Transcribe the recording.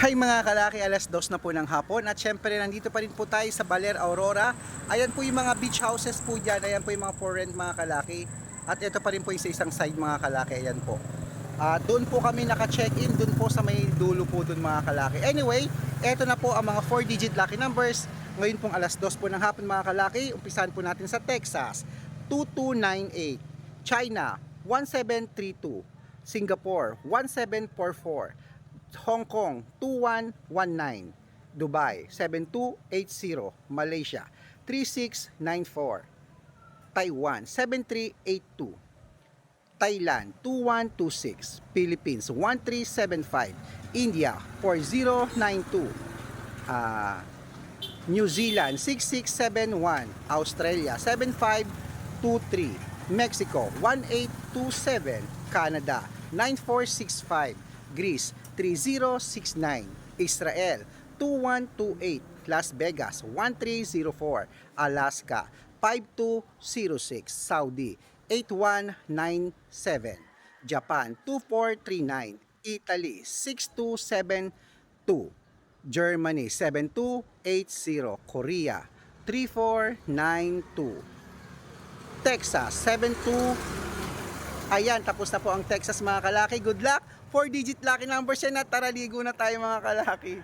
Hi mga kalaki, alas dos na po ng hapon at syempre nandito pa rin po tayo sa Baler Aurora. Ayan po yung mga beach houses po dyan, ayan po yung mga for rent mga kalaki. At ito pa rin po yung sa isang side mga kalaki, ayan po. Ah, doon po kami naka-check-in, doon po sa may dulo po doon mga kalaki. Anyway, eto na po ang mga 4-digit lucky numbers. Ngayon pong alas dos po ng hapon mga kalaki, umpisahan po natin sa Texas, 2298, China, 1732, Singapore, 1744, Hong Kong 2119, Dubai 7280, Malaysia 3694, Taiwan 7382, Thailand 2126, Philippines 1375, India 4092, ah, New Zealand 6671, Australia 7523, Mexico 1827, Canada 9465, Greece 3069, Israel 2128, Las Vegas 1304, Alaska 5206, Saudi 8197, Japan 2439, Italy 6272, Germany 7280, Korea 3492, Texas 72 Ayan, tapos na po ang Texas mga kalaki. Good luck. 4 digit lucky numbers yan at tara ligo na tayo mga kalaki.